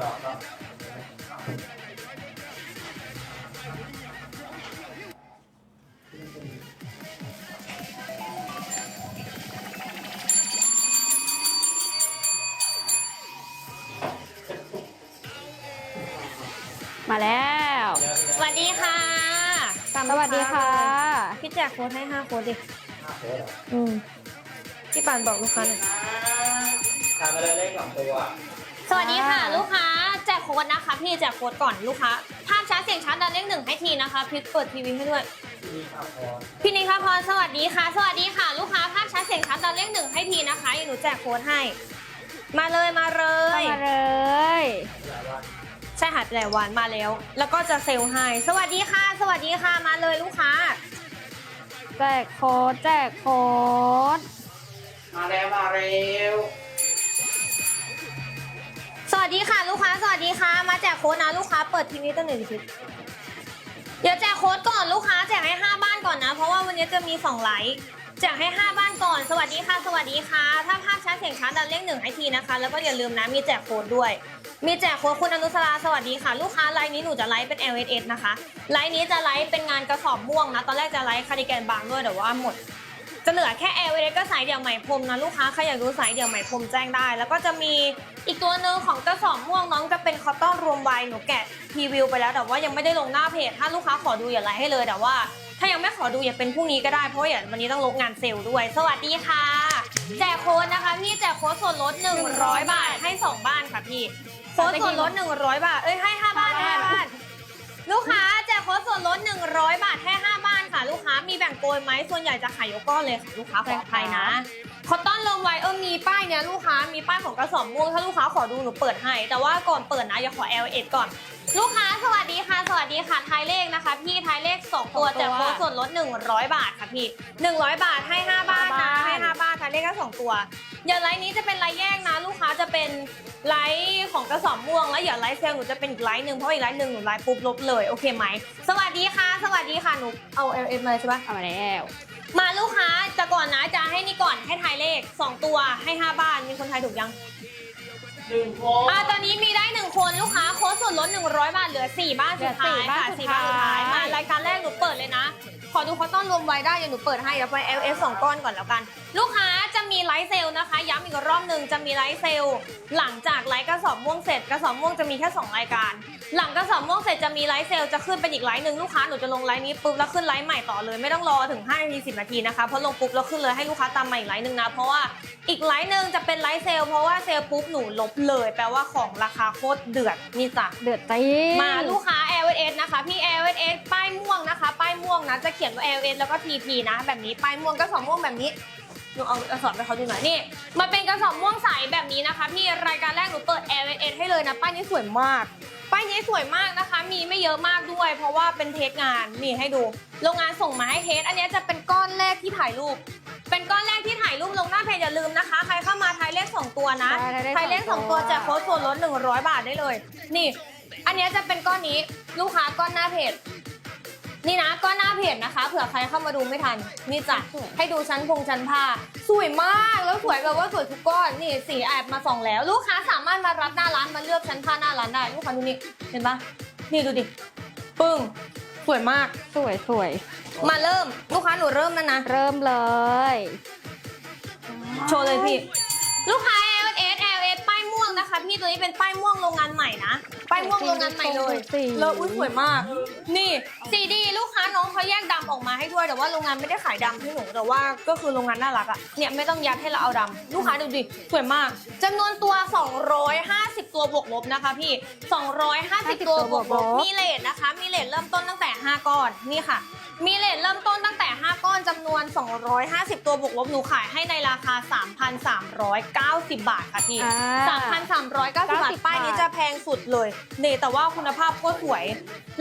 ต่อก็มาแล้ว สวัสดีค่ะสวัสดีค่ะ พี่แจกโค้ดให้ห้าโค้ดดิห้าโค้ดเหรออืมพี่ปานบอกลูกค้าหน่อยทำมาเลยเลขสองตัว สวัสดีค่ะอ่าลูกค้าแจกโค้ดนะคะพี่แจกโค้ดก่อนลูกค้าภาพช้าเสียงชัดดันเลขหนึ่งให้ทีนะคะพี่เปิดทีวีให้ด้วยที่ข้าวพรพี่นิคาพรสวัสดีค่ะ สวัสดีค่ะ ลูกค้าภาพชัดเสียงชัดดันเลขหนึ่งให้ทีนะคะเดี๋ยวหนูแจกโค้ดให้ มาเลยมาเลยมาเลยหลายวันใช่หายไปหลายวันมาแล้ว แล้วก็จะเซลล์ให้สวัสดีค่ะ สวัสดีค่ะมาเลยลูกค้า แจกโค้ดแจกโค้ดมาแล้วมาเร็วสวัส ดีค่ะลูกค้าสวัสดีค่ะ มาแจกโค้ดนะลูกค้าเปิดทีวีตั้งหนึ่งทีเดี๋ยวแจกโค้ดก่อนลูกค้าแจกให้5บ้านก่อนนะ เพราะว่าวันนี้จะมี2ไลค์แจกให้ 5 บ้านก่อน สวัสดีค่ะ สวัสดีค่ะ ถ้าภาพชัดเสียงชัดดันเลขหนึ่งให้ทีนะคะ แล้วก็อย่าลืมนะมีแจกโค้ดด้วย มีแจกโค้ดคุณอนุสราสวัสดีค่ะ ลูกค้าไลน์นี้หนูจะไลฟ์เป็น LSS นะคะไลฟ์นี้จะไลฟ์เป็นงานกระสอบม่วงนะตอนแรกจะไลฟ์คาร์ดิแกนบางด้วยแต่ว่าหมด จะเหลือแค่ LSS ก็สายเดี่ยวไหมพรมนะลูกค้าใครอยากดูสายเดี่ยวไหมพรมแจ้งได้ แล้วก็จะมีอีกตัวหนึ่งของกระสอบม่วงน้องจะเป็นคอตตอนรวมไวหนูแกะพรีวิวไปแล้วแต่ว่ายังไม่ได้ลงหน้าเพจถ้าลูกค้าขอดูอย่าไลค์ให้เลยแต่ว่าถ้ายังไม่ขอดูอย่าเป็นพรุ่งนี้ก็ได้เพราะอย่างวันนี้ต้องลบงานเซลล์ด้วย สวัสดีค่ะ แจกโค้ดนะคะพี่แจกโค้ดส่วนลด 100 บาทให้ 2 บ้านค่ะพี่โค้ดส่วนลด 100 บาทเอ้ยให้ 5 บ้านห้5บ้านลูกค้า โค้ดส่วนลด 100 บาทแค่5บ้านค่ะ ลูกค้ามีแบ่งโกยไหมส่วนใหญ่จะขายยกก้อนเลยค่ะลูกค้าขออภัยนะคอตตอนลงไว้เออมีป้ายเนี้ยลูกค้ามีป้ายของกระสอบม่วงถ้าลูกค้าขอดูหนูเปิดให้ แต่ว่าก่อนเปิดนะอย่าขอ L 1ก่อน ลูกค้าสวัสดีค่ะ สวัสดีค่ะทายเลขนะคะ พี่ทายเลข 2 ตัวแจกโค้ดส่วนลด 100 บาทค่ะพี่ 100 บาทให้ 5 บ้านนะให้5บ้าน ทายเลขแค่2ตัว อย่าไลน์นี้จะเป็นไลน์แยกนะ ลูกค้าจะเป็นไลน์ของกระสอบม่วง แล้วอย่าไลน์เซลล์หนูจะเป็นอีกไลน์หนึ่งเพราะอีกไลน์หนึ่งหนูไลน์ปุ๊บลบเลยโอเคไหมสวัสดีค่ะ สวัสดีค่ะหนูเอา L M มาเลยใช่ปะเอามาแล้วมาลูกค้าจะก่อนนะจะให้นี่ก่อนให้ทายเลข 2 ตัวให้ 5 บ้านมีคนทายถูกยังหนึ่งโค้ด อ่าตอนนี้มีได้1คนลูกค้าโค้ดส่วนลด100 บาทเหลือ 4 บ้านสุดท้ายค่ะ4บ้านสุดท้ายมารายการแรกหนูเปิดเลยนะ ขอดูคอตตอนรวมไว้ได้เดี๋ยวหนูเปิดให้เดี๋ยวไป LS 2ก้อนก่อนแล้วกัน ลูกค้าจะมีไลฟ์เซลล์นะคะ ย้ำอีกรอบหนึ่งจะมีไลฟ์เซลล์หลังจากไลฟ์กระสอบม่วงเสร็จกระสอบม่วงจะมีแค่2รายการ หลังกระสอบม่วงเสร็จจะมีไลฟ์เซลจะขึ้นเป็นอีกไลฟ์หนึ่งลูกค้าหนูจะลงไลฟ์นี้ปุ๊บแล้วขึ้นไลฟ์ใหม่ต่อเลยไม่ต้องรอถึง5นาที10 นาทีนะคะเพราะลงปุ๊บแล้วขึ้นเลยให้ลูกค้าตามมาอีกไลฟ์หนึ่งนะเพราะว่าอีกไลฟ์หนึ่งจะเป็นไลฟ์เซลเพราะว่าเซลปุ๊บหนูลบเลยแปลว่าของราคาโคตรเดือดนี่จ้ะเดือดตีมาลูกค้า L S นะคะพี่ L S ป้ายม่วงนะคะ ป้ายม่วงนะจะเขียนว่า L S แล้วก็ T P นะ แบบนี้ป้ายม่วงก็สองม่วงแบบนี้ หนูเอากระสอบไปเขาดูหน่อยนี่ มันเป็นกระสอบม่วงใสแบบนี้นะคะพี่รายการแรกหนูเปิด L S ให้เลยนะ ป้ายนี้สวยมาก ป้ายนี้สวยมากนะคะ มีไม่เยอะมากด้วย เพราะว่าเป็นเทสงานนี่ให้ดู โรงงานส่งมาให้เทสอันนี้จะเป็นก้อนแรกที่ถ่ายรูป เป็นก้อนแรกที่ถ่ายรูปลงหน้าเพจอย่าลืมนะคะ ใครเข้ามาทายเลขสองตัวนะไทยเลขสองตัวแจกโค้ดส่วนลด100 บาทได้เลย นี่ อันเนี้ยจะเป็นก้อนนี้ลูกค้าก้อนหน้าเพจ นี่นะก้อนหน้าเพจนะคะ เผื่อใครเข้ามาดูไม่ทัน นี่จ้ะให้ดูชั้นพงชั้นผ้า สวยมากแล้วสวยแบบว่าสวยทุกก้อนนี่สีแอบมาส่องแล้ว ลูกค้าสามารถมารับหน้าร้านมาเลือกชั้นผ้าหน้าร้านได้ลูกค้าดูนี่เห็นปะนี่ดูดิปึ้งสวยมากสวยสวยมาเริ่มลูกค้าหนูเริ่มแล้วนะเริ่มเลย โชว์เลยพี่ ลูกค้า งนะคะพี่ตัวนี้เป็นป้ายม่วงโรงงานใหม่นะ ป้ายม่วงโรงงานใหม่เลยสี เลออุ้ยสวยมาก นี่ซีดีลูกค้าน้องเขาแยกดำออกมาให้ด้วย แต่ว่าโรงงานไม่ได้ขายดำให้หนูแต่ว่าก็คือโรงงานน่ารักอะเนี่ยไม่ต้องยัดให้เราเอาดำลูกค้าดูดิสวยมากจำนวนตัว 250 ตัวบวกลบนะคะพี่ 250 ตัวบวกลบมีเลทนะคะ มีเลทเริ่มต้นตั้งแต่ 5 ก้อนนี่ค่ะ มีเลทเริ่มต้นตั้งแต่ 5 ก้อนจำนวน 250 ตัวบวกลบหนูขายให้ในราคา 3,390 บาทค่ะพี่อ่า3,390 บาท ป้ายนี้จะแพงสุดเลยนี่แต่ว่าคุณภาพโคตรสวย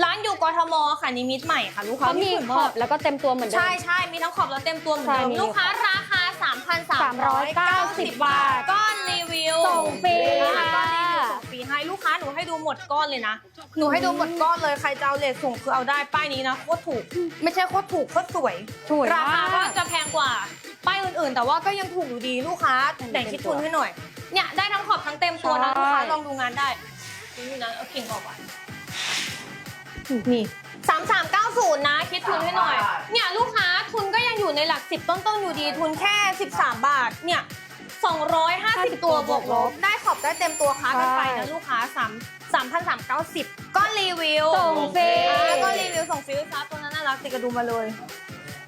ร้านอยู่กทมค่ะนิมิตรใหม่ค่ะลูกค้าเขามีที่สวยขมาอก บแล้วก็เต็มตัวเหมือนเดิม ใช่ใช่มีทั้งขอบแล้วเต็มตัวเหมือนเดิใช่มมีลูกค้าราคา 3,390 บาทก้อนรีวิวส่งฟรีค่ะก้อนรีวิวส่งฟรีให้ลูกค้าหนูให้ดูหมดก้อนเลยนะ หนูให้ดูหมดก้อนเลยใครจะเอาเลทส่งคือเอาได้ป้ายนี้นะโคตรถูก ไม่ใช่โคตรถูกโคตรสวย สวยราคาก็มากจะแพงกว่าป้ายอื่นๆ แต่ว่าก็ยังถูกอยู่ดีลูกค้าแบ่งคิดทุนให้หน่อย เนี่ยได้ทั้งขอบทั้งเต็มตัวนะใช่ ลูกค้าลองดูงานได้นี่นะเอากิ่งออกอะนี่สามสามเก้าศูนย์นะ คิดทุนให้หน่อย เนี่ยลูกค้าทุนก็ยังอยู่ในหลักสิบต้นๆอยู่ดีทุนแค่สิบสามบาท เนี่ยสองร้อยห้าสิบตัวบวกลบได้ขอบได้เต็มตัวค้ากันไปนะลูกค้าสามสามพันสามเก้าสิบก็รีวิวส่งฟรี อ่าก็รีวิวส่งฟรีลูกค้าตัวนั้นน่ารักติดกระดุมมาเลย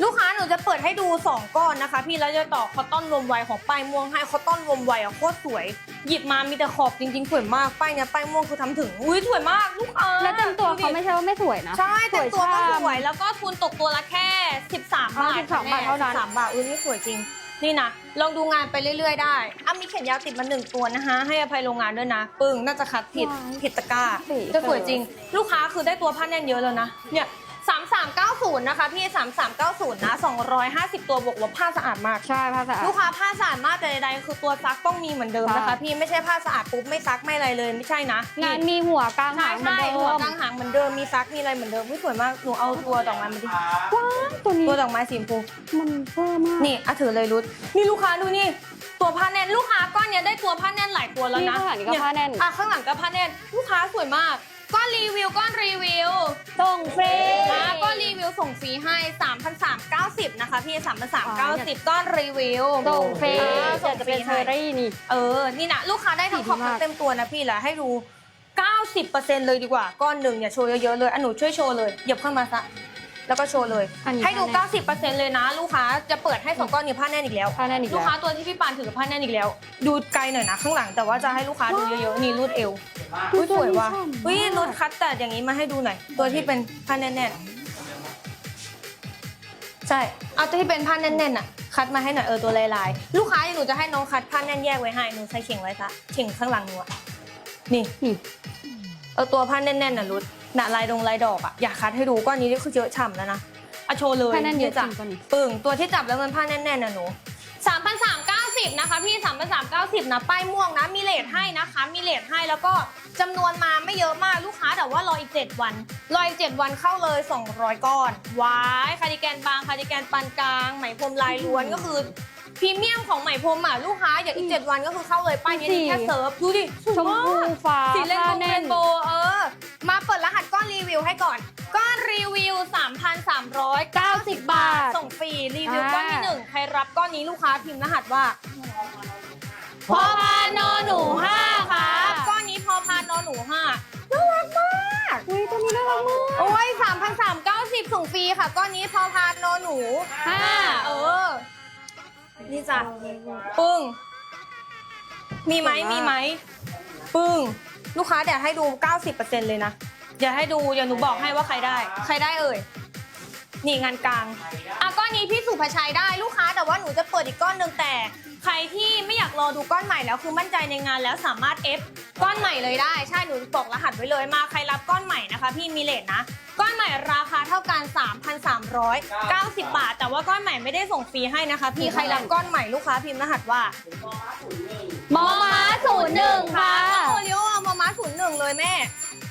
ลูกค้าหนูจะเปิดให้ดู 2 ก้อนนะคะ พี่แล้วจะต่อคอตตอนรวมไวของป้ายม่วงให้คอตตอนรวมไวอะโคตรสวย หยิบมามีแต่ขอบจริงๆสวยมากป้ายเนี้ยป้ายม่วงคือทำถึงอุ้ยสวยมากลูกค้าและเต็มตัวดูดิเขาไม่ใช่ว่าไม่สวยนะ ใช่เต็มตัวก็สวยสช่ำวยแล้วก็ทุนตกตัวละแค่ 13 บาทอ๋อ13บาทเท่านั้นสามบาทอุ้ยนี่สวยจริง นี่นะลองดูงานไปเรื่อยๆได้อะมีเขียนยาวติดมาหนึ่งตัวนะคะให้อภัยโรงงานด้วยนะ ปึ้งน่าจะคัดผิดผิดตะกร้าสีจะสวยจริง ลูกค้าคือได้ตัวผ้าแน่นเยอะแล้วนะเนี่ย 3390 นะคะพี่3390 นะ 250 ตัวบวกลบผ้าสะอาดมาก ใช่ผ้าสะอาด ลูกค้าผ้าสะอาดมากแต่ใดๆคือตัวซักต้องมีเหมือนเดิมนะคะใช่พี่ไม่ใช่ผ้าสะอาดปุ๊บไม่ซักไม่อะไรเลยไม่ใช่นะงานมีหัวกลางใช่หางเหมือนใช่เดิหัวมกลางหางเหมือนเดิมมีซักมีอะไรเหมือนเดิมอุ๊ยสวยมากหนูเอาตัวดอกไม้มาดิว้ายตัวนี้ตัวดอกไม้สีชมพูมันเพิ่มมากนี่อะถือเลยรุดนี่ลูกค้าดูนี่ตัวผ้าแน่นลูกค้าก้อนเนี้ยได้ตัวผ้าแน่นหลายตัวแล้วนี่นะข้างหลังนี่ก็ผ้าแน่นอะข้างหลังก็ผ้าแน่นลูกค้าสวยมาก ก้อนรีวิวก้อนรีวิวส่งฟรี นะก็รีวิวส่งฟรีให้ 3,390 นะคะพี่ 3,390 ก้อนรีวิวส่งฟรีอ่าส่ส่งงจะฟเป็รีนเชให้อรี่นี่ เออ นี่นะลูกค้าได้ทั้งดีขอบทั้มางกเต็มตัวนะพี่แหละให้ดู 90%เลยดีกว่า ก้อนหนึ่งอย่าโชว์เยอะๆเลยอันหนูช่วยโชว์เลย เหยียบเข้ามาซะ แล้วก็โชว์เลย อันนี้ให้ดู ผ้าแน่น90%เลยนะ ลูกค้าจะเปิดให้สองก้อนนี้ผ้าแน่นอีกแล้วผ้าแน่นอีกลูกแล้วค้าตัวที่พี่ปานถือผ้าแน่นอีกแล้ว ดูไกลหน่อยนะข้างหลังแต่ว่าจะให้ลูกค้าดูเยอะๆนี่รูดเอวอุ๊อุ้ยยสวยว่ะตัวนี้ฉ่ำมากอุ้ยรูดคัดแต่อย่างนี้มาให้ดูหน่อยตัวที่เป็นผ้าแน่นๆใช่เอาตัวที่เป็นผ้าแน่นๆอะคัดมาให้หน่อยเออตัวลายๆลูกค้าหนูจะให้น้องคัดผ้าแน่นแยกไว้ให้หนูใส่เข่งไว้ซะเข่งข้างหลังหนูอะนี่นี่ เออตัวผ้าแน่นๆน่ะรุด หนาลายดงลายดอกอะอยากคัดให้ดูก้อนนี้นี่คือเยอะฉ่ำแล้วนะอะโชว์เลยผ้าแน่นเยอะจจ้ะริงตัวนี้ ปึ่งตัวที่จับแล้วมันผ้าแน่นๆน่ะหนู 3,390 นะคะพี่ 3,390 นะ ป้ายม่วงนะ มีเลทให้นะคะ มีเลทให้แล้วก็จำนวนมาไม่เยอะมากลูกค้าแต่ว่ารออีก 7 วัน รออีก 7 วันเข้าเลย 200 ก้อน ว้าย คาร์ดิแกนบาง คาร์ดิแกนปานกลาง ไหมพรมลายล้วนก็คือ พรีเมียมของไหมพรมอะลูกค้าอย่าอีก 7 วันก็คือเข้าเลยป้ายนี้ดูสินี่แค่เซิร์ฟดูดิสวยชมมาพูกฟ้าสีเล่นผ้าโบว์แน่เล่นนโบว์เออ มาเปิดรหัสก้อนรีวิวให้ก่อน ก้อนรีวิว 3,390 บาท ส่งฟรีรีวิวก้อนที่หนึ่งใครรับก้อนนี้ลูกค้าพิมพ์รหัสว่าพอพานอหนูห้าครับก้อนนี้พอพานอหนูห้าน่ารักมากอุ้ยตัวนี้น่ารักมากโอ้ย3,390ส่งฟรีค่ะ ก้อนนี้พอพานอหนูห้าเออ นี่จ้ะปึ้ง มีไหมมีไหมปึ้ง ลูกค้าเดี๋ยวให้ดู 90%เลยนะ เดี๋ยวให้ดู เดี๋ยวหนูบอกให้ว่าใครได้ ใครได้เอ่ย นี่งานกลาง อะก้อนนี้พี่ สุภชัยได้ลูกค้า แต่ว่าหนูจะเปิดอีกก้อนหนึ่งแต่ ใครที่ไม่อยากรอดูก้อนใหม่แล้วคือมั่นใจในงานแล้วสามารถเอฟก้อนใหม่เลยได้ใช่หนูบอกรหัสไว้เลยมาใครรับก้อนใหม่นะคะ พี่มีเลทนะ ก้อนใหม่ราคาเท่ากัน 3,390 บาท แต่ว่าก้อนใหม่ไม่ได้ส่งฟรีให้นะคะ พี่ใครรับก้อนใหม่ลูกค้าพิมพ์รหัสว่ามอมา ศูนย์หนึ่งค่ะโอริโอเอามอม้าศูนย์หนึ่งเลยแม่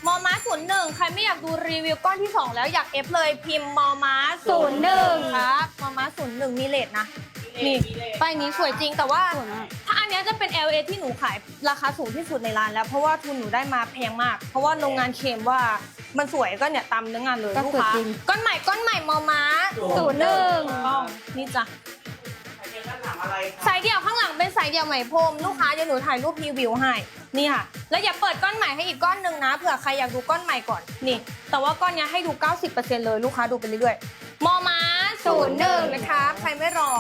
มอม้าศูนย์หนึ่งใครไม่อยากดูรีวิวก้อนที่ 2 แล้วอยากเอฟเลยพิมพ์มอม้าศูนย์หนึ่งครับมอม้าศูนย์หนึ่งมีเลทนะนี่ป้ายนี้สวยจริงแต่ว่าสวยมากถ้าอันเนี้ยจะเป็น LA ที่หนูขายราคาสูงที่สุดในร้านแล้ว เพราะว่าทุนหนูได้มาแพงมาก เพราะว่าโรงงานเคลมว่ามันสวยก็เนี่ยตามเนื้องานเลยก็ลูกสวยค้าจริง ก้อนใหม่ก้อนใหม่มอม้าศูนย์หนึ่งต้องนี่จ้ะอะไร สายเดี่ยวข้างหลังเป็นสายเดี่ยวไหมพรมลูกค้าเดี๋ยวหนูถ่ายรูปพรีวิวให้นี่ค่ะ แล้วอย่าเปิดก้อนใหม่ให้อีกก้อนหนึ่งนะเผื่อใครอยากดูก้อนใหม่ก่อนนี่ แต่ว่าก้อนเนี้ยให้ดู 90%เลยลูกค้าดูไปเรื่อยๆมอม้าศูนย์หนึ่งนะคะ ใครไม่รอ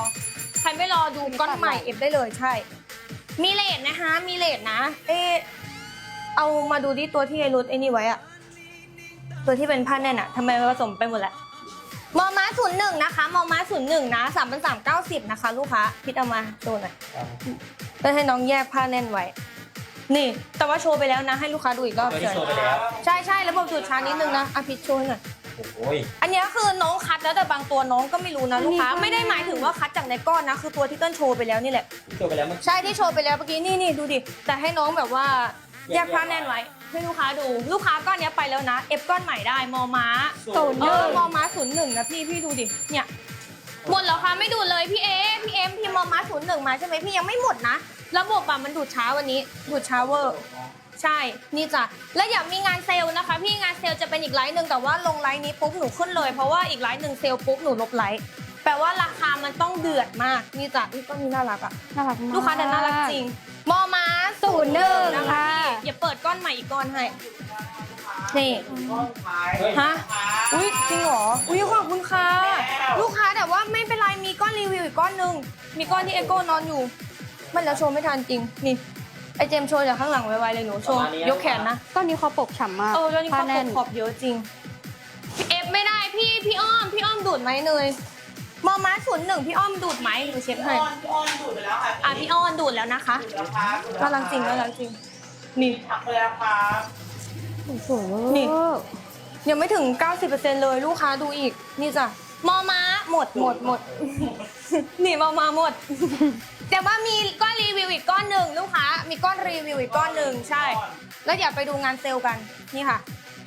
ใครไม่รอดูก้อนใหม่เอฟได้เลยใช่ มีเลทนะคะ มีเลทนะ เอะเอามาดูที่ตัวที่ไอรุดไอ้นี่ไว้อะตัวที่เป็นผ้าแน่นอะทำไมมันผสมไปหมดแล้ว มอม้าศูนย์หนึ่งนะคะมอม้าศูนย์หนึ่งนะสามพันสามเก้าสิบนะคะ ลูกค้าพิดเอามาดูหน่อยเพื่อให้น้องแยกผ้าแน่นไว้ นี่ แต่ว่าโชว์ไปแล้วนะ ให้ลูกค้าดูอีกรอบตัวเฉนี้ยโชว์ไปแล้วใช่ใช่ระบบดูดช้านิดนึงนะอะพิดโชว์ให้หน่อยโอ้ยอันเนี้ยคือน้องคัดแล้วแต่บางตัวน้องก็ไม่รู้นะลูกค้าอันนี้ก็ไม่ได้หมายถึงว่าคัดจากในก้อนนะ คือตัวที่เต้นโชว์ไปแล้วนี่แหละโชว์ไปแล้วเมื่อกี้ใช่ที่โชว์ไปแล้วเมื่อกี้นี่นี่ดูดิแต่ให้น้องแบบว่าแยกผ้าแน่นไว้ ให้ลูกค้าดูลูกค้าก้อนเนี้ยไปแล้วนะ เอฟก้อนใหม่ได้มอม้าศูนย์หเอนึ่องมอม้าศูนย์หนึ่งนะพี่พี่ดูดิเนี่ยหมดแล้วคะไม่ดูดเลยพี่เอพี่เอ็มพี่มอม้าศูนย์หนึ่งมาใช่ไหมพี่ยังไม่หมดนะระบบอะมันดูดช้าวันนี้ดูดช้าเวอร์ใช่นี่จ้ะแล้วอย่ามีงานเซลล์นะคะ พี่งานเซลล์จะเป็นอีกไลน์หนึ่งแต่ว่าลงไลน์นี้ปุ๊บหนูขึ้นเลยเพราะว่าอีกไลน์หนึ่งเซลล์ปุ๊บหนูลบไลน์แปลว่าราคามันต้องเดือดมากนี่จ้ะนี่ก็มีน่ารักอะน่ารักมากลูกค้าแต่น่ารักจริง มอม้าศูนย์หนึ่งนะคะค่ะพี่อย่าเปิดก้อนใหม่อีกก้อนให้นี่ก้อนขายฮะอุ้ยจริงเหรออุ้ยขอบคุณค่ะ ลูกค้าแต่ว่าไม่เป็นไรมีก้อนรีวิวอีกก้อนหนึ่งมีก้อนที่เอโก้นอนอยู่ มันแล้วโชว์ไม่ทันจริงนี่ไอเจมส์โชว์จากข้างหลังไวๆเลยหนูโชว์ยกแขนนะก้อนนี้คอปกฉ่ำมากเออแล้วนี่ผ้าเขาแน่นขอบเยอะจริงพี่เอฟไม่ได้พี่พี่อ้อมพี่อ้อมดูดไหมเนย มอม้าศูนย์หนึ่งพี่อ้อมดูดไหมหนูเช็คพี่ให้อ้อนพี่อ้อนดูดไปแล้วค่ะอะพี่อ้อนดูดแล้วนะคะดูดแล้วครับดูดแล้วน่ารักจริงน่ารักจริง นี่ถักไปแล้วครับสวยเวอร์นี่ยังไม่ถึง 90%เลยลูกค้าดูอีก นี่จ้ะมอม้าหมดหมดหมดนี่มอม้าหมด แต่ว่ามีก้อนรีวิวอีกก้อนหนึ่งลูกค้า มีก้อนรีวิวอีกก้อนหนึ่งใช่ แล้วอย่าไปดูงานเซลล์กันนี่ค่ะ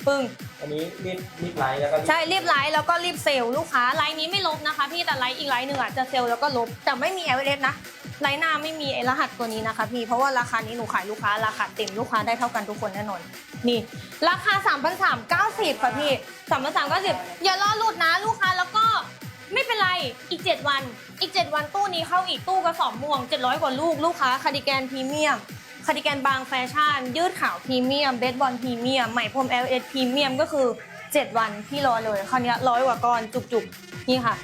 ปึ้ง อันนี้รีบรีบไลค์แล้วก็ใช่รีบไลฟ์แล้วก็รีบเซลล์ลูกค้าไลฟ์นี้ไม่ลบนะคะ พี่แต่ไลฟ์อีกไลฟ์หนึ่งอะจะเซลล์แล้วก็ลบแต่ไม่มี l อ s นะไลฟ์หน้าไม่มีไอรหัสตัวนี้นะคะพี่เพราะว่าราคานี้หนูขายลูกค้าราคาเต็มลูกค้าได้เท่ากันทุกคนแน่นอนนี่ ราคา 3 3 9 0ค่ะพี่3 3 9 0อย่ารอหลุดนะลูกค้าแล้วก็ไม่เป็นไรอีก 7 วัน อีก 7 วันตู้นี้เข้าอีกตู้กระสอบม่วง 700 กว่าลูกลูกค้าคาร์ดิแกนพรีเมียม คาร์ดิแกนบางแฟชั่น ยืดขาวพรีเมียมเบสบอลพรีเมียมไหมพรม LS พรีเมียมก็คือ 7 วันพี่รอเลยคราวเนี้ร้อยกว่าก้อนจุกๆ นี่ค่ะ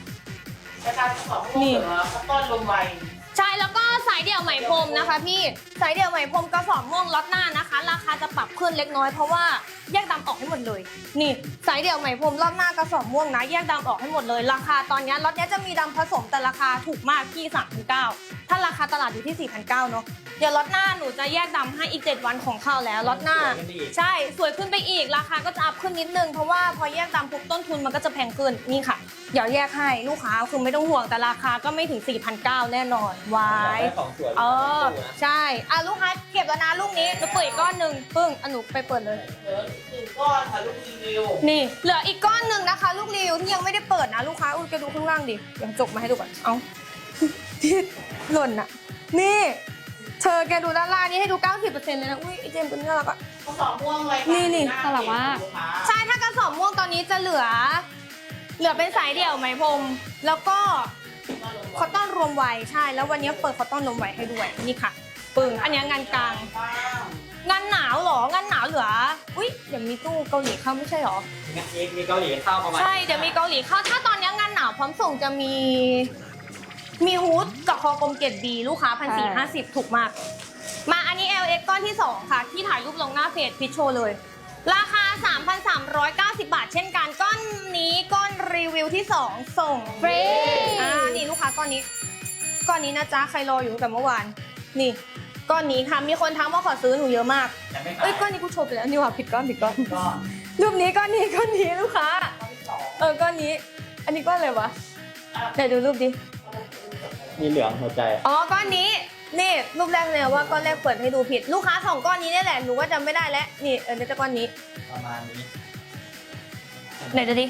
อาจารย์สองลูกเหรอข้าวต้นลมไว ใช่แล้วก็ สายเดี่ยวไหมพรมนะคะพี่สายเดี่ยวไหมพรมกระสอบม่วงล็อตหน้านะคะ ราคาจะปรับขึ้นเล็กน้อยเพราะว่าแยกดำออกให้หมดเลย นี่สายเดี่ยวไหมพรมรอบหน้ากระสอบม่วงนะแยกดำออกให้หมดเลย ราคาตอนนี้ล็อตเนี้ยจะมีดำผสมแต่ราคาถูกมากที่3,900ถ้าราคาตลาดอยู่ที่4,900เนาะเดี๋ยวล็อตหน้าหนูจะแยกดำให้อีก 7 วันของเข้าแล้วล็อตหน้า ใช่สวยขึ้นไปอีกราคาก็จะอัพขึ้นนิดนึงเพราะว่าพอแยกตามปุ๊บต้นทุนมันก็จะแพงขึ้นนี่ค่ะเดี๋ยวแยกให้ลูกค้าคือไม่ต้องห่วงแต่ราคาก็ไม่ถึง 4,900 แน่นอนวายของสวยเออ ใช่ อะลูกค้าเก็บแล้วนะลูกนี้หนูเปิดอีกก้อนหนึ่งปึ้งอะหนูไปเปิดเลย เหลือหนึ่งก้อนค่ะลูกรีวิวนี่ เหลืออีกก้อนหนึ่งนะคะ ลูกรีวิวที่ยังไม่ได้เปิดนะลูกค้า อุ้ยแกดูข้างล่างดิเดี๋ยวจกมาให้ดูก่อน เอาที่หล่นอะนี่ เธอแกดูด้านล่างนี่ให้ดู 90%เลยนะ อุ้ยไอเจมส์ตัวนี้น่ารักอะข้าวสอบม่วงเลยนี่นี่น่ารักมากใช่ถ้ากระสอบม่วงตอนนี้จะเหลือ เหลือเป็นสายเดี่ยวไหมพรมแล้วก็ คอตตอนรวมไวใช่ แล้ววันนี้เปิดคอตตอนรวมไวให้ด้วยนี่ค่ะปึ้งอันนี้งานกลาง งานหนาวเหรองานหนาวเหลืออุ้ยเดี๋ยวมีตู้เกาหลีเข้าไม่ใช่เหรองั้นเอกมีเกาหลีเข้าประมาณใช่เดี๋ยวมีเกาหลีเข้าถ้าตอนนี้งานหนาวพร้อมส่งจะมีมีฮูดกับคอกลมเกรดบีลูกค้าพันสี่ห้าสิบถูกมาก มาอันนี้ LX ก้อนที่2ค่ะ ที่ถ่ายรูปลงหน้าเพจพิชโชว์เลย ราคา 3,390 บาท เช่นกันก้อนนี้ก้อนรีวิวที่ 2 ส่งฟรีอ่านี่ลูกค้าก้อนนี้ ก้อนนี้นะจ๊ะ ใครรออยู่ตั้งแต่เมื่อวาน นี่ ก้อนนี้ค่ะ มีคนทักมาขอซื้อหนูเยอะมากแต่ไม่เอ้ยก้อนนี้กูโชว์ไปแล้วนี่หว่าผิดก้อนผิดก้อนก็รูปนี้ก้อนนี้ก้อนนี้ลูกค้าก้อนที่สองเออก้อนนี้ อันนี้ก้อนอะไรวะไหนดูรูปดิ มีเหลืองหัวใจ อ๋อก้อนนี้ นี่รูปแรกเลยว่าก้อนแรกเปิดให้ดูผิด ลูกค้าสองก้อนนี้นี่แหละหนูว่าจำไม่ได้แล้วนี่เออนี่จะก้อนนี้ประมาณนี้ไหนดูดิ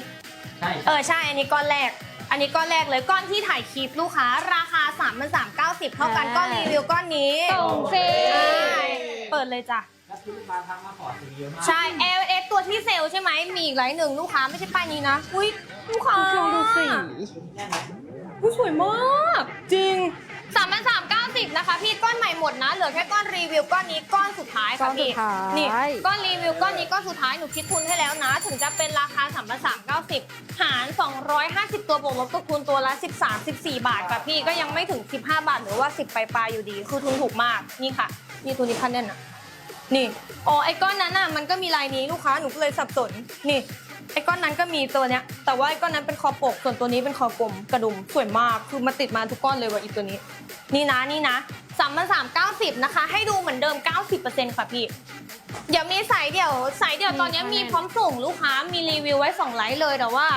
ใช่เออใช่อันนี้ก้อนแรก อันนี้ก้อนแรกเลยก้อนที่ถ่ายคลิปลูกค้าราคา3ามพันสามเก้าสิบเท่ากันก้อนรีวิวก้อนนี้ส่งฟรีใช่เปิดเลยจ้ะแล้วคือลูกค้าทักมาขอซื้อเยอะมากใช่ LX ตัวที่เซลล์ใช่ไหมมีอีกหลายหนึ่งลูกค้าไม่ใช่ป้ายนี้นะอุ้ยลูกค้าลองดูสีอุ๊ยสวยมาก จริง สามพันสามเก้าสิบนะคะพี่ก้อนใหม่หมดนะ เหลือแค่ก้อนรีวิวก้อนนี้ก้อนสุดท้ายก้ค่ะอนสุพี่ดท้าย นี่ก้อนรีวิวก้อนนี้ก้อนสุดท้ายหนูคิดทุนให้แล้วนะ ถึงจะเป็นราคาสามพันสามเก้าสิบหาร250ตัวบวกลบตัวคูณตัวละ13 14บาทค่ะพี่ก็ยังไม่ถึง15บาทหรือว่า10ปลายๆอยู่ดีคือทุนถูกมากนี่ค่ะนี่ตัวนี้พันแน่นอะนี่ อ๋อ ไอ้ก้อนนั้นน่ะ มันก็มีลายนี้ลูกค้า หนูก็เลยสับสน นี่ ไอ้ก้อนนั้นก็มีตัวเนี้ย แต่ว่าไอ้ก้อนนั้นเป็นคอปก ส่วนตัวนี้เป็นคอกลมกระดุมสวยมาก คือมาติดมาทุกก้อนเลยว่ะอีกตัวนี้ นี่นะนี่นะสามพันสามเก้าสิบนะคะ ให้ดูเหมือนเดิม 90%ค่ะพี่ เดี๋ยวมีสายเดี่ยวสายเดี่ยวตอนนี้มีพร้อมส่งลูกค้า มีรีวิวไว้สองไลท์เลยแต่ว่า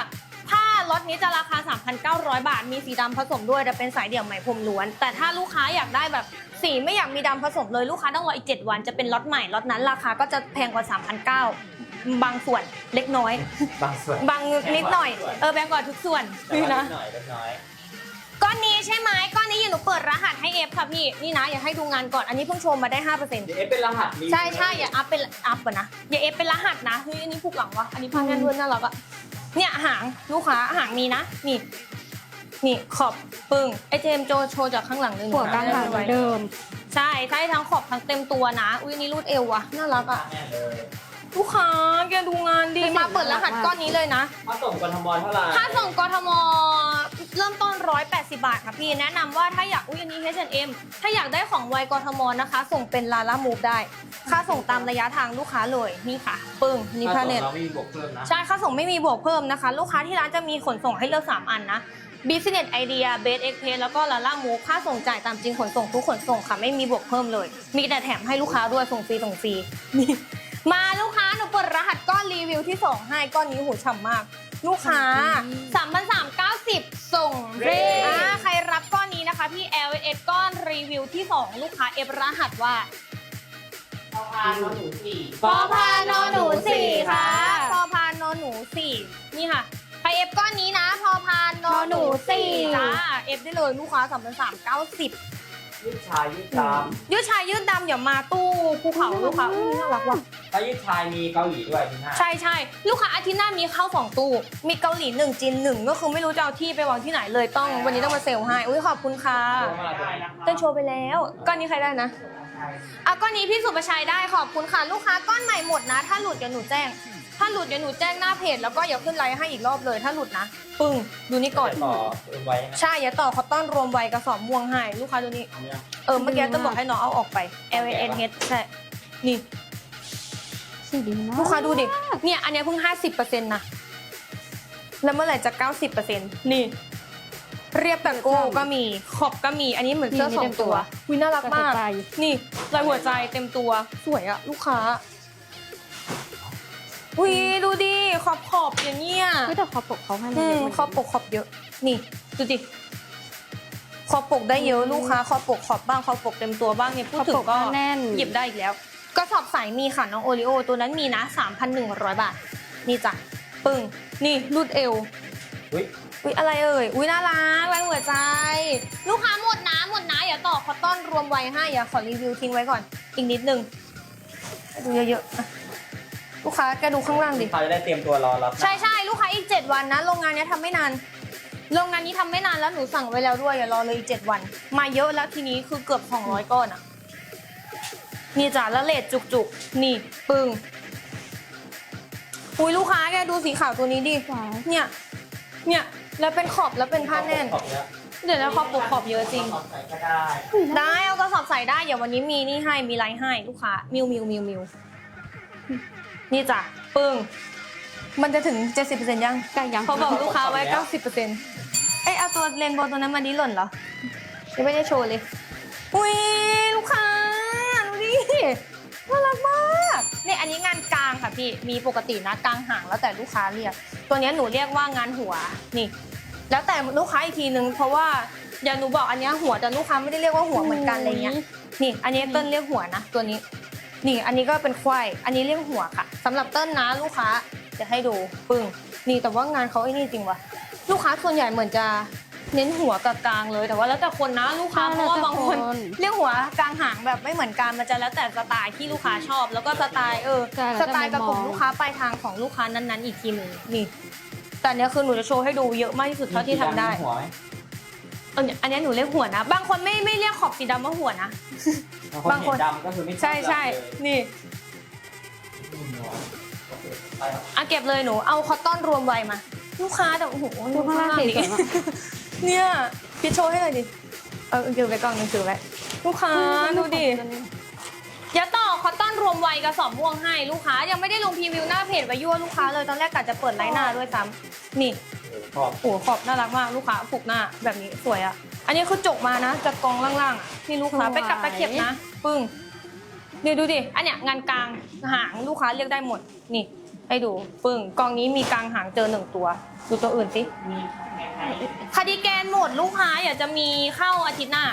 ถ้าล็อตนี้จะราคา 3,900 บาท มีสีดำผสมด้วย แต่เป็นสายเดี่ยวไหมพรมล้วน แต่ถ้าลูกค้าอยากได้แบบสีไม่อยากมีดำผสมเลยลูกค้าต้องรออีก 7 วันจะเป็นล็อตใหม่ล็อตนั้นราคาก็จะแพงกว่า 3,900 บางส่วนเล็กน้อย บางส่วนบางนิดหน่อย เออแพงกว่าทุกส่วนแต่นี่ว่านะนิดหน่อยเล็กน้อยก้อนนี้ใช่ไหมก้อนนี้อย่าหนูเปิดรหัสให้เอฟค่ะพี่ นี่นะอย่าให้ดูงานก่อน อันนี้เพิ่งโชว์มาได้ห้าเปอร์เซ็นต์เดี๋ยวเอฟเป็นรหัสรีวิวใช่ใช่อย่าอัพเป็นอัพก่อนนะ อย่าเอฟเป็นรหัสนะ เฮ้ยอันนี้ผูกหลังวะ อันนี้พันแน่นด้วยน่ารักอะเนี่ยหางลูกค้าหางมีนะ นี่ นี่ขอบปึ้งไอเจมส์โจโชว์จากข้างหลังเลยหนูหัวกลางหางเหมือนเดิม ใช่ใช่ทั้งขอบทั้งเต็มตัวนะ อุ้ยอันนี้รูดเอวอะน่ารักอะแน่เลย ลูกค้าแกดูงานดีมาเปิดรหัสก้อนนี้เลยนะ ถ้าส่งกทมเท่าไหร่ค่าส่งกทมเริ่มต้น 180 บาทค่ะพี่ แนะนำว่าถ้าอยากอุ้ยอันนี้ H&M ถ้าอยากได้ของไวกทมนะคะ ส่งเป็นลาล่ามูฟได้ ค่าส่งตามระยะทางลูกค้าเลยนี่ค่ะ ปึ้งนี่ถ้าพาส่งเน็ต เราไม่มีบวกเพิ่มนะ ใช่ค่าส่งไม่มีบวกเพิ่มนะคะ ลูกค้าที่ร้านจะมีขนส่งให้เลือก 3 อันนะ Business Idea Base Express แล้วก็ลาล่ามูฟค่าส่งจ่ายตามจริงขนส่งทุกขนส่งค่ะ ไม่มีบวกเพิ่มเลย มีแต่แถมให้ลูกค้าด้วยส่งฟรีส่งฟรีนี่ มาลูกค้าหนูเปิดรหัสก้อนรีวิวที่สองให้ก้อนนี้หูฉ่ำมาก ลูกค้า 3,390 ส่งเร่อ่าใครรับก้อนนี้นะคะ พี่ L S ก้อนรีวิวที่ 2 ลูกค้าเอฟรหัสว่าพอพานหนูสี่พอพานอหนูสี่ค่ะพอพานอหนูสี่นี่ค่ะใครเอฟก้อนนี้นะ พอพานอหนูสี่จ้าเอฟได้เลยลูกค้า3,390 ยืดชายยืดดยืดชายยืดดำอย่ามาตู้ภูเขาลูกค้าอุ้ยน่ารักว่ะำถ้ายืดชายมีเกาหลีด้วยที่หน้าใช่ใช่ลูกค้าอาทิตย์หน้ามีเข้าสองตู้ มีเกาหลีหนึ่งจีนหนึ่งก็คือไม่รู้จะเอาที่ไปวางที่ไหนเลยต้องวันนี้ต้องมาเซลล์ให้อุ้ยขอบคุณค่ะได้นะเต้นโชว์ไปแล้วก้อนนี้ใครได้นะอะก้อนนี้พี่สุประชัยได้ขอบคุณค่ะ ลูกค้าก้อนใหม่หมดนะ ถ้าหลุดเดี๋ยวหนูแจ้ง ถ้าหลุดเดี๋ยวหนูแจ้งหน้าเพจแล้วก็อย่าขึ้นไลน์ให้อีกรอบเลย ถ้าหลุดนะ ปึ้งดูนี่ก่อน ต่อเอ็มไว้นะใช่อย่าต่อคอตตอนรวมไวกระสอบม่วงให้ลูกค้าดูนี่อันเนี้ยเออเมื่อกี้ต้องบอกให้น้องเอาออกไป L N H ใช่ นี่ สีดีมากลูกค้าดูดิ เนี่ย อันเนี้ยเพิ่ง 50%นะ แล้วเมื่อไหร่จะ 90%นี่ เรียบแต่โก้ก็มี ขอบก็มี อันนี้เหมือนเสื้อสองตัววิน่ารักมากใจนี่รอยหัวใจเต็มตัว สวยอะลูกค้า อุ้ยดูดิขอบขอบอย่างเงี้ยไม่แต่ขอปกเขาให้มาอืเยมอะเหมือนขอบปกขอบเยอะ นี่ดูดิขอบปกได้เยอะลูกค้าขอบปกขอบบ้างขอบปกเต็มตัวบ้างเนี่ยพูขดอถึปงกก็แน่นหยิบได้อีกแล้วกระสอบใสมีค่ะน้องโอริโอตัวนั้นมีนะ 3,100 บาท นี่จ้ะปึ้งนี่รูดเอว อุ้ยอุ้ยอะไรเอ่ย อุ้ยน่ารักแรงหัวใจ ลูกค้าหมดนะหมดนะอย่าต่อคอตตอนรวมไว้ให้อย่าขอรีวิวทิ้งไว้ก่อน อีกนิดนึงดูเยอะๆอะ ลูกค้าแกดูข้างล่างดิลูกค้าจะได้เตรียมตัวรอรับนะใช่ใช่ลูกค้าอีก 7 วันนะโรงงานเนี้ยทำไม่นานโรงงานนี้ทำไม่นานแล้วหนูสั่งไว้แล้วด้วยอย่ารอเลยอีก7วัน มาเยอะแล้วทีนี้คือเกือบ 200 ก้อนอะนี่จ้ะแล้วเลทจุกๆ นี่ปึ้งอุ้ยลูกค้าแกดูสีขาวตัวนี้ดิสวยเนี่ย เนี่ย แล้วเป็นขอบแล้วเป็นผ้าแน่น ขอบเยอะเดี๋ยวนะขอบปกขอบเยอะจริง ขอบใส่ก็ได้ได้เอากระสอบใส่ได้ เดี๋ยววันนี้มีนี่ให้ มีไลน์ให้ลูกค้า มิวมิวมิวมิว นี่จ้ะปึ้งมันจะถึง 70%ยังใกล้ยังเขาบอกลูกค้าไว้ 90%เอ้ยเอาตัวเรนโบว์ตัวนั้นมาดิหล่นเหรอยังไม่ได้โชว์เลย อุ้ยลูกค้าดูดิน่ารักมากเนี่ยอันนี้งานกลางค่ะพี่มีปกตินะกลางหางแล้วแต่ลูกค้าเรียก ตัวเนี้ยหนูเรียกว่างานหัวนี่ แล้วแต่ลูกค้าอีกทีนึงเพราะว่าอย่างหนูบอกอันเนี้ยหัวแต่ลูกค้าไม่ได้เรียกว่าหัวเหมือนกันอะไรเงี้ยนี่ อันนี้เติ้ลเรียกหัวนะตัวนี้ นี่อันนี้ก็เป็นควายอันนี้เรียกหัวค่ะสำหรับเติ้ลนะลูกค้าจะให้ดูปึ้งนี่แต่ว่างานเขาไอ้นี่จริงวะลูกค้าส่วนใหญ่เหมือนจะเน้นหัวกับกลางเลยแต่ว่าแล้วแต่คนนะลูกค้าเพราะว่าบางคนเรียกหัวกลางหางแบบไม่เหมือนกันมันจะแล้วแต่สไตล์ที่ลูกค้าชอบ แล้วก็สไตล์เออใช่แล้วสแต่ไตล์กับกลุ่มมุมมองลูกค้าปลายทางของลูกค้านั้นๆ อีกทีหนึ่งนี่แต่อันเนี้ยคือหนูจะโชว์ให้ดูเยอะมากที่สุดเท่าที่ทำได้มีหัวไหมเออเนี่ยอันเนี้ยหนูเรียกหัวนะ บางคนไม่ไม่เรียกขอบสีดำว่าหัวนะ บาบางงคคน นเห็นดำก็คือไม่ใช่ใช่เลยนี่มีหัวโอเคไปครับอะเก็บเลยหนูเอาคอตตอนรวมไว้มา ลูกค้าแต่โอ้โหดูข้างล่างสีสวยมากเนี่ยพี่โชว์ให้หน่อยดิเออเก็บไว้กล่องหนึงถือไว้ลูกค้าดูดิอย่าต่อคอตตอนรวมไวกระสอบม่วงให้ลูกค้ายังไม่ได้ลงพรีวิวหน้าเพจไว้ยั่วลูกค้าเลยตอนแรกกะจะเปิดไลน์หน้าด้วยซ้ำนี่เออ ขอบโอ้โหขอบน่ารักมากลูกค้าผูกหน้าแบบนี้สวยอะอันนี้คือจกมานะจากกองล่างๆอะนี่ลูกค้าสวย ไปกลับตะเข็บนะ ปึ้งนี่ดูดิอันเนี้ยงานกลางหางลูกค้าเรียกได้หมดนี่ ให้ดูปึ้งกองนี้มีกลางหางเจอหนึ่งตัว ดูตัวอื่นสิมีแง่ไงคาร์ดิแกนหมดลูกค้าอยากจะมีเข้าอาทิตย์หน้า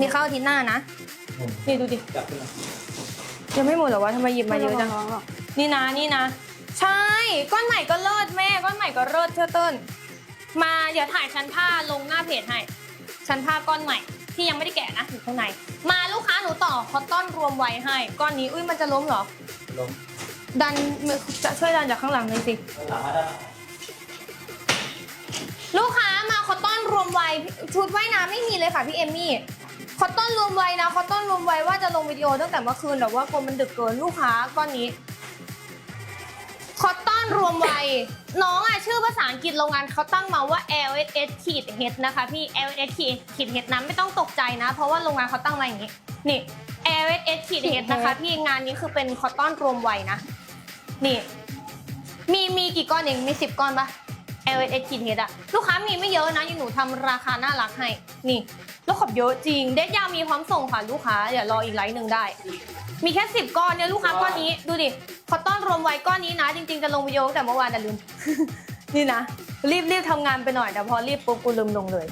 มีเข้าอาทิตย์หน้านะนี่ดูดิจับขึ้นมายังไม่หมดเหรอวะทำไมหยิบมาเยอะจัง นี่นะนี่นะ ใช่ ก้อนใหม่ก็เลิศแม่ ก้อนใหม่ก็เลิศเชื่อเติ้ลมาเดี๋ยวถ่ายชั้นผ้าลงหน้าเพจให้ ชั้นผ้าก้อนใหม่ที่ยังไม่ได้แกะนะอยู่ข้างใน มาลูกค้าหนูต่อคอตตอนรวมไว้ให้ ก้อนนี้ อุ้ยมันจะล้มเหรอ ลงดันมือจะช่วยดันจากข้างหลังเลยสิ หลังมาได้ลูกค้ามาคอตตอนรวมไว้ชุดว่ายน้ำไม่มีเลยค่ะพี่เอมมี่ คอตตอนรวมไว้นะ คอตตอนรวมไว้ว่าจะลงวิดีโอตั้งแต่เมื่อคืนแต่ว่ากลัวมันดึกเกินลูกค้าก้อนนี้ คอตตอนรวมไว้น้องอะชื่อภาษาอังกฤษโรงงานเขาตั้งมาว่า LSS ขีด H นะคะพี่ LSS ขีดขีด H นะไม่ต้องตกใจนะ เพราะว่าโรงงานเขาตั้งมาอย่างนี้ นี่ LSS ขีด H นะคะพี่งานนี้คือเป็นคอตตอนรวมไว้นะ นี่ มีมีกี่ก้อนเองมีสิบก้อนปะ L S ขีดเฮดอะลูกค้ามีไม่เยอะนะยังหนูทำราคาน่ารักให้ นี่แล้วขอบเยอะจริง เด็ดยาวมีพร้อมส่งค่ะลูกค้าเดี๋ยวรออีกไลน์หนึ่งได้ มีแค่สิบก้อนเนี่ยลูกค้าก้อนนี้ดูดิคอตตอนรวมไว้ก้อนนี้นะ จริงๆจะลงวิดีโอตั้งแต่เมื่อวานแต่ลืม นี่นะ รีบรีบทำงานไปหน่อย แต่พอรีบปุ๊บกูลืมลงเลย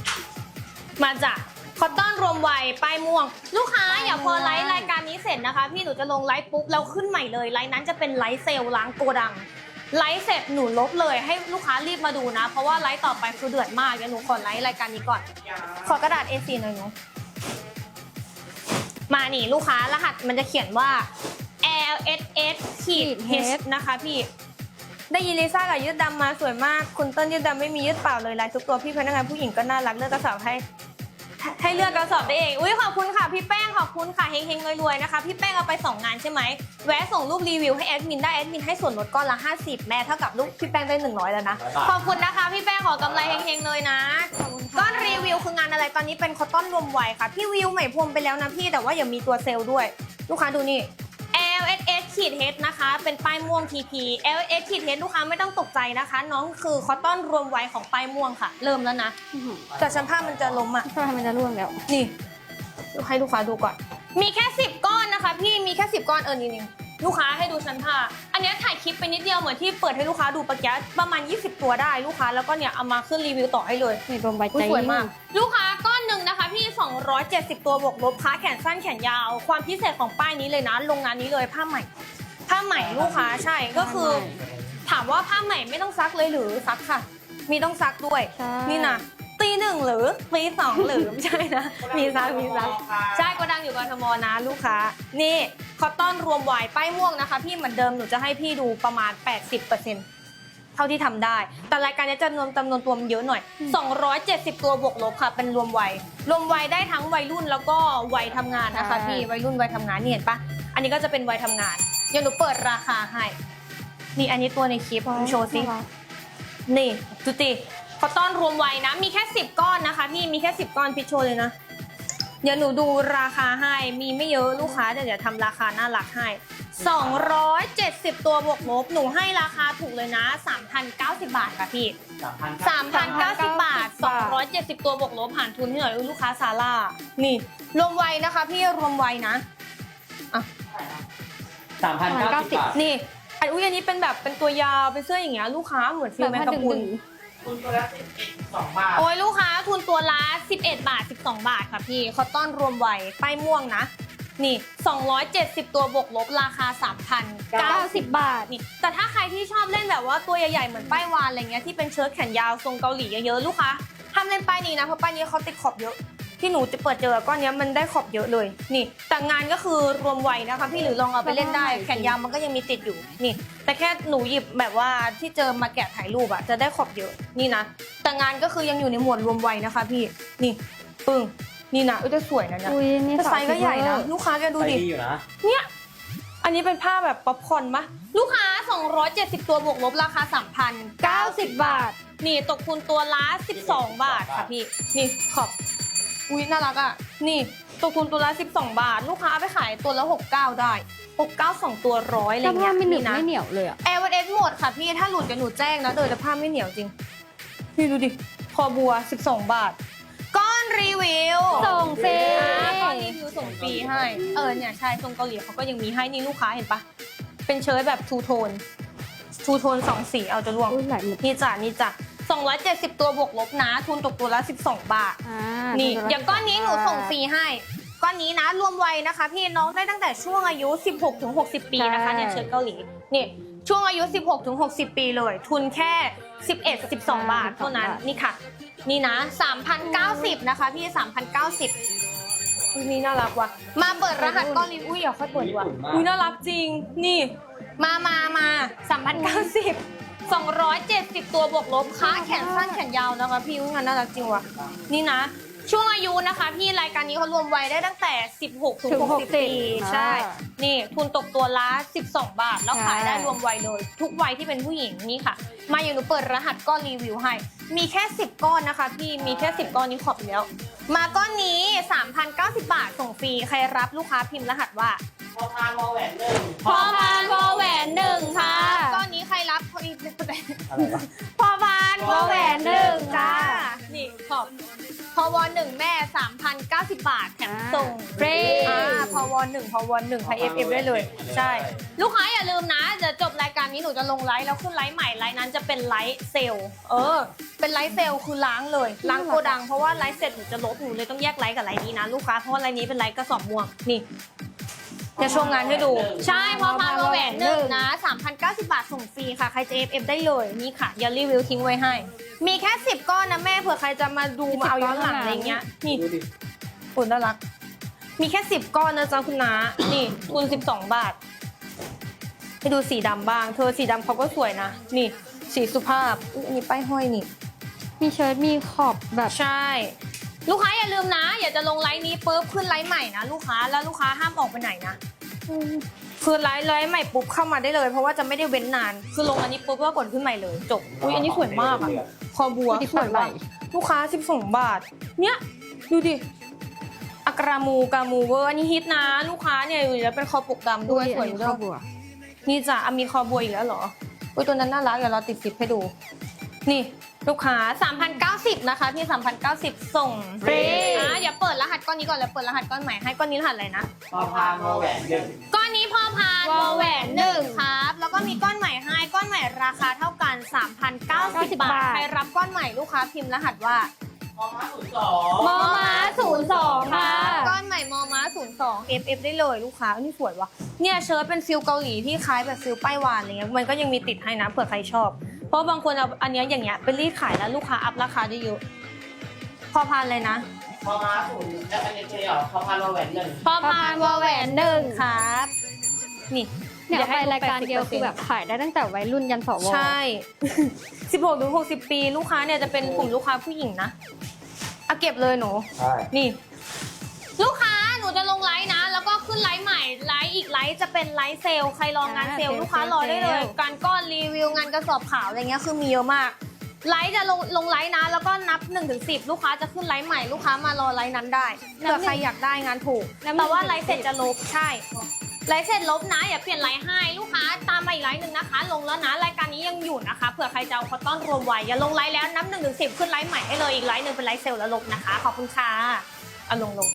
มาจ้ะคอตตอนรวมไวป้ายม่วง ลูกค้าอย่าพอไลฟ์รายการนี้เสร็จนะคะ พี่หนูจะลงไลฟ์ปุ๊บแล้วขึ้นใหม่เลยไลฟ์นั้นจะเป็นไลฟ์เซลล์ล้างโกดังไลฟ์เสร็จหนูลบเลยให้ลูกค้ารีบมาดูนะ เพราะว่าไลฟ์ต่อไปคือเดือดมากเดี๋ยวหนูขอไลฟ์รายการนี้ก่อน ขอกระดาษ A4 หน่อยหนู มานี่ลูกค้ารหัสมันจะเขียนว่า L S S ขีด H นะคะพี่ ได้ยินลิซ่ากับยืดดำมาสวยมาก คุณต้นยืดดำไม่มียืดเปล่าเลยลายทุกตัวพี่พนักงานผู้หญิงก็น่ารักเลือกกระสอบให้ ให้เลือกกระสอบได้เอง อุ้ยขอบคุณค่ะพี่แป้งขอบคุณค่ะเฮงเฮงๆรวยๆนะคะพี่แป้งเอาไป2งานใช่ไหมแวะส่งรูปรีวิวให้แอดมินได้แอดมินให้ส่วนลดก้อนละ 50 แม่เท่ากับลูกพี่แป้งได้ 100 แล้วนะ ขอบคุณนะคะพี่แป้งขอกำไรเฮงๆเลยนะก้อนรีวิวคืองานอะไรตอนนี้เป็นคอตตอนรวมไวค่ะพี่วิวใหม่พรมไปแล้วนะพี่แต่ว่าอย่ามีตัวเซลล์ด้วย ลูกค้าดูนี่ LSS ขีด H นะคะ เป็นป้ายม่วง TP LSS ขีด H ลูกค้าไม่ต้องตกใจนะคะ น้องคือคอตตอนรวมไวของป้ายม่วงค่ะ เริ่มแล้วนะอื้อหือแต่ชั้นผ้ามันจะล้มอะทำไมมันจะร่วงแล้ว นี่ให้ลูกค้าดูก่อน มีแค่ 10 ก้อนนะคะ พี่มีแค่ 10 ก้อนเออนี่นี่ลูกค้าให้ดูชั้นผ้า อันเนี้ยถ่ายคลิปไปนิดเดียวเหมือนที่เปิดให้ลูกค้าดูปะกี้ประมาณ 20 ตัวได้ลูกค้าแล้วก็เนี่ยเอามาขึ้นรีวิวต่อให้เลยนี่รวมใบอุ๊ใจยสวยมาก ลูกค้าก้ อนหนึ่งนะคะพี่ 270 ตัวบวกลบค้าแขนสั้นแขนยาว ความพิเศษของป้ายนี้เลยนะโรงงานนี้เลยผ้าใหม่ ผ้าใหม่ลูกค้าใช่ก็คือ ถามว่าผ้าใหม่ไม่ต้องซักเลยหรือซักค่ะ มีต้องซักด้วยใช่ นี่นะตีหนึ่งหรือตีสองหรือ ไม่ใช่นะ มีซักมีซักใช่ก็ดังอยู่กทมนะลูกค้า นี่คอตตอนรวมวายป้ายม่วงนะคะ พี่เหมือนเดิมหนูจะให้พี่ดูประมาณ 80%เท่าที่ทำได้ แต่รายการนี้จำนวนจำนวนตัวมันเยอะหน่อย 270 ตัวบวกลบค่ะ เป็นรวมวัย รวมวัยได้ทั้งวัยรุ่นแล้วก็วัยทำงานนะคะใช่พี่วัยรุ่นวัยทำงานนี่เห็นปะอันนี้ก็จะเป็นวัยทำงานเดี๋ยวหนูเปิดราคาให้นี่อันนี้ตัวในคลิปคุณโชว์สินี่ดูติคอตตอนรวมไว้นะมีแค่ 10 ก้อนนะคะพี่มีแค่ 10 ก้อนพิชโชว์เลยนะ เดี๋ยวหนูดูราคาให้มีไม่เยอะลูกค้าแต่เดี๋ยวทำราคาน่ารักให้ 270 ตัวบวกลบหนูให้ราคาถูกเลยนะ 3,090 บาทค่ะพี่ สามพัน3,090 บาท 270 ตัวบวกลบผ่านทุนที่หน่อยอุ๊ยลูกค้าซาร่านี่ รวมไว้นะคะพี่รวมไว้นะสามพันเก้าสิบบาท นี่อันอุ้ยอันนี้เป็นแบบเป็นตัวยาวเป็นเสื้ออย่างเงี้ยลูกค้าเหมือนฟิลแมงกะพรุน คุณตัวละสิบสองบาท โอ้ยลูกค้าทุนตัวละ11 บาท 12 บาทค่ะพี่คอตตอนรวมไว้ป้ายม่วงนะ นี่ 270 ตัวบวกลบราคา 3,090 บาทนี่ แต่ถ้าใครที่ชอบเล่นแบบว่าตัวใหญ่ๆ เหมือนป้ายวานอะไรเงี้ยที่เป็นเชิ้ตแขนยาวทรงเกาหลีเยอะๆลูกค้าห้ามเล่นป้ายนี้นะเพราะป้ายนี้เขาติดขอบเยอะ ที่หนูจะเปิดเจอก้อนเนี้ยมันได้ขอบเยอะเลย นี่ แต่งานก็คือรวมไว้นะคะ พี่หรือลองเอาไปเล่นได้ แขนยาวมันก็ยังมีติดอยู่นี่ แต่แค่หนูหยิบแบบว่าที่เจอมาแกะถ่ายรูปอะจะได้ขอบเยอะนี่นะแต่งานก็คือยังอยู่ในหมวดรวมไว้นะคะ พี่นี่ปึ้งนี่นะอุ้ยจะสวยนะเนี่ยอุ้ยนี่แต่ไซส์ก็ใหญ่นะลูกค้าแกดูใส่ดิดีอยู่นะเนี่ยอันนี้เป็นผ้าแบบป๊อปคอร์นปะลูกค้า 270 ตัวบวกลบราคา3,090 บาท นี่ตกทุนตัวละ 12 บาทค่ะพี่ นี่ขอบ อุ้ยน่ารักอะ นี่ตกทุนตัวละ 12 บาท ลูกค้าเอาไปขายตัวละ 69 ได้ 69 2 ตัวร้อยอะไรแล้วผ้าเงี้ยไม่หนึบนะไม่เหนียวเลยอะแอร์วันเอสหมดค่ะพี่ ถ้าหลุดจะหนูแจ้งนะเดี๋ยวจะผ้าไม่เหนียวจริง นี่ดูดิ คอบัว 12 บาท ก้อนรีวิวส่งฟรีอ่าก้อนรีวิวส่งฟรีให้ เออเนี่ยใช่ทรงเกาหลีเขาก็ยังมีให้นี่ลูกค้าเห็นปะ เป็นเชิ้ตแบบทูโทน ทูโทนสองสีเอาจะล่วงอุ้ยหลายหมึกนี่จ้ะนี่จ้ะ 270 ตัวบวกลบนะ ทุนตกตัวละ 12 บาท อ่านี่ดูอย่างก้อนนี้หนูส่งฟรีให้ ก้อนนี้นะรวมวัยนะคะ พี่น้องได้ตั้งแต่ช่วงอายุ 16ถึง60 ปีนะคะเนี่ยเชิ้ตเกาหลีนี่ช่วงอายุ 16ถึง60 ปีเลย ทุนแค่ 11 12 บาทเท่านั้นนี่ค่ะ นี่นะ 3,090 นะคะ พี่ 3,090อุ๊ยนี่น่ารักว่ะ มาเปิดรหัสก้อนลิ้นอุ้ยอย่าค่อยเปิดดีกว่ะ อุ้ยน่ารักจริง นี่ มามามา3,090 270 ตัวบวกลบค้าแขนสั้นแขนยาวนะคะพี่อุ้ยงานน่ารักจริงว่ะ นี่นะ ช่วงอายุนะคะ พี่รายการนี้เขารวมวัยได้ตั้งแต่ 16 ถึงถึง60 ปี60ใช่อ่านี่ทุนตกตัวละ 12 บาท แล้วขายใช่ได้รวมวัยเลย ทุกวัยที่เป็นผู้หญิงนี่ค่ะ มาอย่างหนูเปิดรหัสก้อนรีวิวให้ มีแค่ 10 ก้อนนะคะ พี่มีแค่ 10 ก้อนนี้ขอบอยู่แล้ว มาก้อนนี้ 3,090 บาทส่งฟรีใครรับลูกค้าพิมพ์รหัสว่าพอพานมอแหวนหนึ่งพอพานวอแหวนหนึ่งค่ะก้อน อะไรวะพอพานวอแหวนหนึ่งจ้าจ้า นี่ขอบพอวอหนึ่งแม่ 3,090 บาทแถมส่งฟรีอ่าพอวอหนึ่งพอวอหนึ่งใครเอฟเอฟได้เลย ใช่ ลูกค้าอย่าลืมนะเดี๋ยวจบรายการนี้หนูจะลงไลฟ์แล้วขึ้นไลฟ์ใหม่ไลฟ์นั้นจะเป็นไลฟ์เซลล์เออ เป็นไลฟ์เซลล์คือล้างเลยล้างโกดังเพราะว่าไลฟ์เสร็จหนูจะลบหนูเลยต้องแยกไลฟ์กับไลฟ์นี้นะลูกค้าเพราะว่าไลฟ์นี้เป็นไลฟ์กระสอบม่วงนี่ จะโชว์งานให้ดู ใช่พอพานวอแหวนหนึ่งนะ3,090 บาทส่งฟรีค่ะ ใครจะ FF ได้เลย นี่ค่ะอย่ารีวิวทิ้งไว้ให้ มีแค่ 10 ก้อนนะแม่เผื่อใครจะมาดูมาเอาย้อนหลังอะไรเงี้ย นี่ดูดิคุณน่ารัก มีแค่ 10 ก้อนนะจ๊ะคุณน้า นี่ทุน12 บาท ให้ดูสีดำบ้าง เธอสีดำเขาก็สวยนะ นี่ สีสุภาพอุ๊ยอันนี้ป้ายห้อยนี่ มีเชิ้ตมีขอบแบบ ใช่ ลูกค้าอย่าลืมนะ อย่าจะลงไลน์นี้ปุ๊บขึ้นไลน์ใหม่นะลูกค้าแล้วลูกค้าห้ามออกไปไหนนะคือไลฟ์ไลฟ์ใหม่ปุ๊บเข้ามาได้เลย เพราะว่าจะไม่ได้เว้นนาน คือลงอันนี้ปุ๊บก็กดขึ้นใหม่เลยจบอุ้ยอันนี้สวยมากอะคอบัวไม่ได้สวยเปิดใหม่มากลูกค้า12บาท เนี้ยดูดิอักรามูกามูเวอร์อันนี้ฮิตนะ ลูกค้าเนี่ยอยู่แล้วเป็นคอปกดำด้วยสวยอันด้นี้วยข้าวบัวนี่จ้ะอะมีคอบัวอีกแล้วเหรออุ้ยตัวนั้นน่ารักเดี๋ยวเราติดสิบให้ดู นี่ ลูกค้า 3,090 นะคะพี่3,090 ส่งฟรี อะอย่าเปิดรหัสก้อนนี้ก่อนแล้วเปิดรหัสก้อนใหม่ให้ก้อนนี้รหัสอะไรนะ พอพานมอแหวนหนึ่งก้อนนี้พอพานวอแหวนหนึ่งครับ แล้วก็มีก้อนใหม่ให้ก้อนใหม่ราคาเท่ากัน 3,090 บาท ใครรับก้อนใหม่ลูกค้าพิมพ์รหัสว่าพอพานศูนย์สองมอม้า02 ค่ะ ก้อนใหม่มอม้า02 FF ได้เลยลูกค้าอันนี่สวยว่ะ เนี่ยเชิ้ตเป็นฟิลเกาหลีที่คล้ายแบบฟิลป้ายวานอะไรเงี้ย มันก็ยังมีติดให้นะเผื่อใครชอบ เพราะบางคนเอาอันเนี้ยอย่างเงี้ยไปรีดขายแล้วลูกค้าอัพราคาได้เยอะพอพานเลยนะ พอมาศูนย์แล้วอันนี้เชียวพอพานมอแหวนหนึ่งพอพานวอแหวนหนึ่งครับ นี่เนี่ยดี๋วไปให้รายการเดียวคือแบบขายได้ตั้งแต่วัยรุ่นยันสวใช่ 16ถึง60 ปี ลูกค้าเนี่ยจะเป็นกลุ่มลูกค้าผู้หญิงนะเอาเก็บเลยหนู ใช่ นี่ ลูกค้าหนูจะลงไลฟ์นะ แล้วก็ขึ้นไลฟ์ใหม่ ไลฟ์อีกไลฟ์จะเป็นไลฟ์เซลล์ใครรองานเซลล์ลูกค้ารอได้เลย การก้อนรีวิวงานกระสอบขาวอะไรเงี้ยคือมีเยอะมากไลฟ์จะลงลงไลฟ์นะ แล้วก็นับ1นถึงสิลูกค้าจะขึ้นไลฟ์ใหม่ลูกค้ามารอไลฟ์นั้นได้เผื่อใครอยากได้งานถูกแต่ว่าไลฟ์เสร็จจะลบใช่ไลฟ์เสร็จลบนะอย่าเปลี่ยนไลฟ์ให้ลูกค้าตามมาอีกไลฟ์หนึ่งนะคะ ลงแล้วนะรายการนี้ยังอยู่นะคะเผื่อใครจะเอาคอตตอนรวมไว้อย่าลงไลฟ์แล้วนับหนึ่งถึงสิขึ้นไลฟ์ใหม่ให้เลยอีกไลฟ์หนึ่งเป็นไลฟ์เซลล์แล้วลบนะคะขอบคุณค่ะเอาลงลง